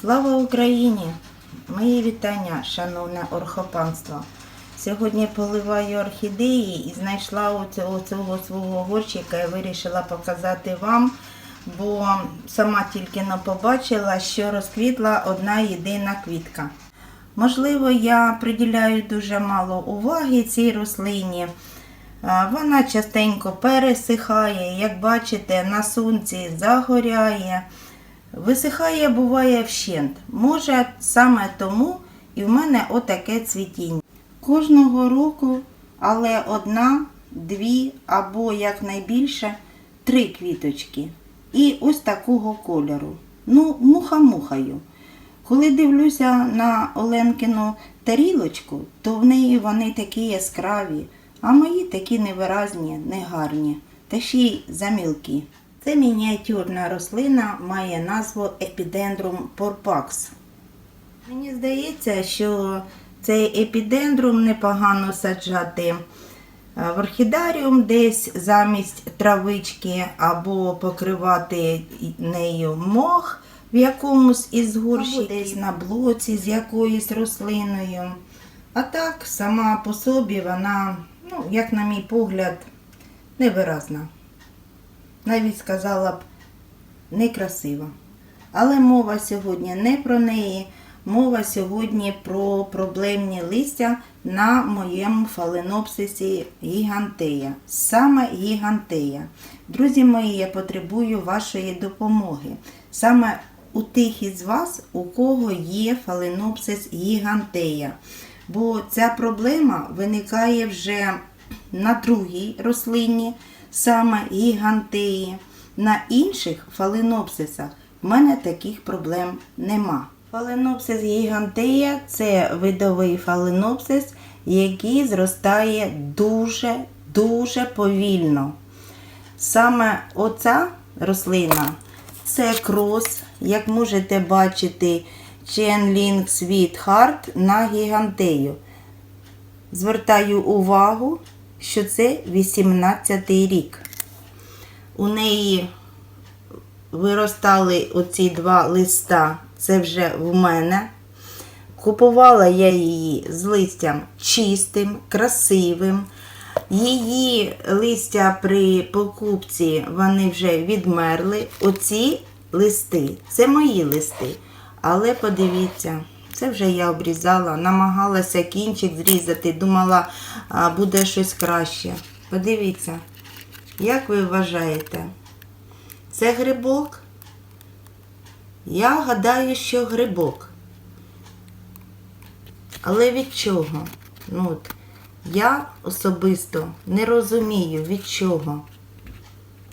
Слава Україні! Мої вітання, шановне орхопанство. Сьогодні поливаю орхідеї і знайшла оцього, цього свого горщика і вирішила показати вам, бо сама тільки но побачила, що розквітла одна єдина квітка. Можливо, я приділяю дуже мало уваги цій рослині. Вона частенько пересихає, як бачите, на сонці загоряє. Висихає, буває вщент. Може, саме тому і в мене отаке цвітіння. Кожного року, але одна, дві або якнайбільше три квіточки. І ось такого кольору. Ну, муха-мухаю. Коли дивлюся на Оленкину тарілочку, то в неї вони такі яскраві, а мої такі невиразні, негарні, та ще й замілкі. Це мініатюрна рослина має назву Epidendrum porpax. Мені здається, що цей епідендрум непогано саджати е, в орхідаріум десь замість травички або покривати нею мох в якомусь із горщиків, десь на блоці з якоюсь рослиною. А так, сама по собі вона, ну, як на мій погляд, невиразна. Навіть сказала б некрасива. Але мова сьогодні не про неї. Мова сьогодні про проблемні листя на моєму фаленопсисі гігантея. Саме гігантея. Друзі мої, я потребую вашої допомоги. Саме у тих із вас, у кого є фаленопсис гігантея. Бо ця проблема виникає вже на другій рослині, саме гігантеї. На інших фаленопсисах в мене таких проблем нема. Фаленопсис гігантея це видовий фаленопсис, який зростає дуже-дуже повільно. Саме оця рослина це крос, як можете бачити, Chenling Sweetheart на гігантею. Звертаю увагу, що це 18-й рік. У неї виростали оці два листа, це вже в мене. Купувала я її з листям чистим, красивим. Її листя при покупці вони вже відмерли. Оці листи це мої листи. Але подивіться, це вже я обрізала, намагалася кінчик зрізати, думала, буде щось краще. Подивіться, як ви вважаєте? Це грибок? Я гадаю, що грибок. Але від чого? Ну, от, я особисто не розумію від чого.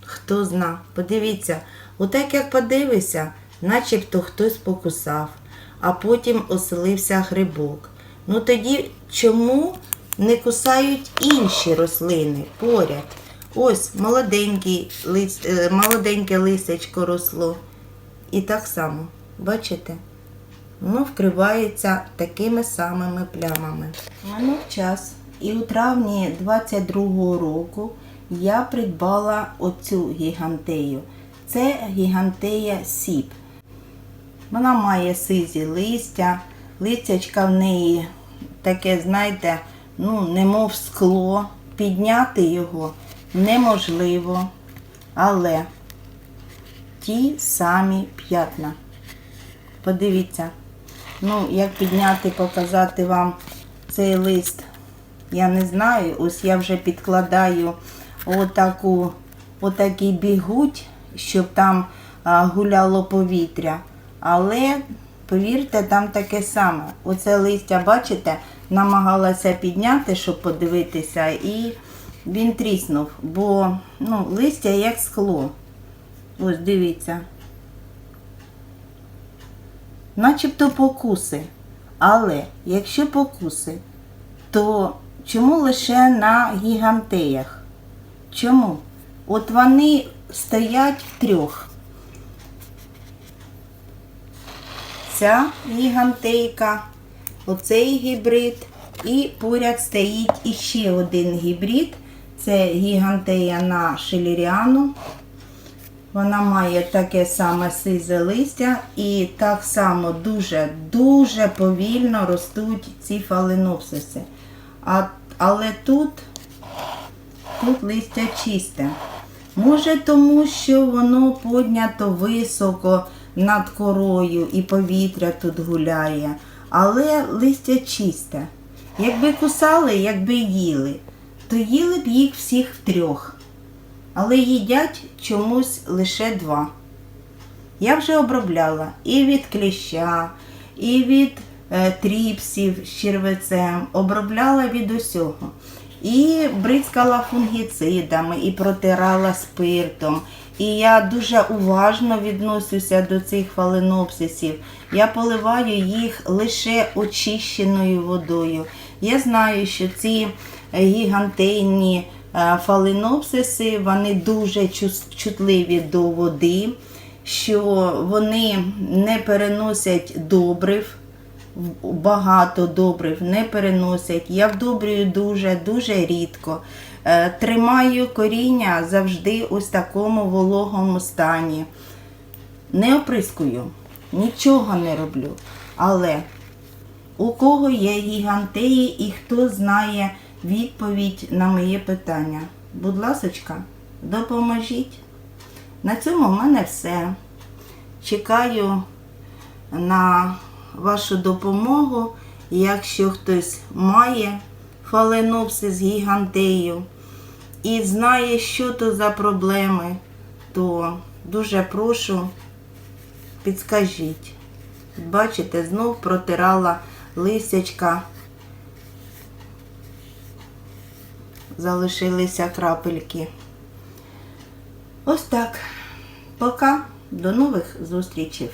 Хто зна. Подивіться, отак як подивишся, начебто хтось покусав, а потім оселився грибок. Ну тоді чому не кусають інші рослини поряд? Ось е, молоденьке листячко росло. І так само, бачите? Воно вкривається такими самими плямами. Минув час, і у травні 22-го року я придбала оцю гігантею. Це гігантея сіп. Вона має сизі листя, листячка в неї таке, знаєте, ну, немов скло. Підняти його неможливо, але ті самі п'ятна. Подивіться, ну, як підняти, показати вам цей лист. Я не знаю, ось я вже підкладаю отаку, отакий бігуть, щоб там гуляло повітря. Але, повірте, там таке саме. Оце листя, бачите, намагалася підняти, щоб подивитися, і він тріснув, бо ну, листя як скло. Ось дивіться. Начебто покуси. Але якщо покуси, то чому лише на гігантеях? Чому? От вони стоять в трьох. Ця гігантейка, оцей гібрид, і поряд стоїть іще один гібрид. Це гігантея на шеліріану. Вона має таке саме сизе листя і так само дуже-дуже повільно ростуть ці фаленопсиси. А, але тут, тут листя чисте. Може, тому що воно поднято високо над корою і повітря тут гуляє, але листя чисте. Якби кусали, якби їли, то їли б їх всіх втрьох. Але їдять чомусь лише два. Я вже обробляла і від кліща, і від е, тріпсів з червецем, обробляла від усього. І бризкала фунгіцидами, і протирала спиртом. І я дуже уважно відносюся до цих фаленопсисів. Я поливаю їх лише очищеною водою. Я знаю, що ці е, гігантейні е, фаленопсиси, вони дуже чутливі до води, що вони не переносять добрив, багато добрив не переносять. Я вдобрюю дуже, дуже рідко. Е, Тримаю коріння завжди ось такому вологому стані. Не оприскую, нічого не роблю. Але у кого є гігантеї і хто знає відповідь на моє питання? Будь ласочка, допоможіть. На цьому в мене все. Чекаю на вашу допомогу. Якщо хтось має фаленопсис гігантею і знає, що то за проблеми, то дуже прошу, підскажіть. Бачите, знов протирала лисячка. Залишилися крапельки. Ось так. Пока. До нових зустрічей.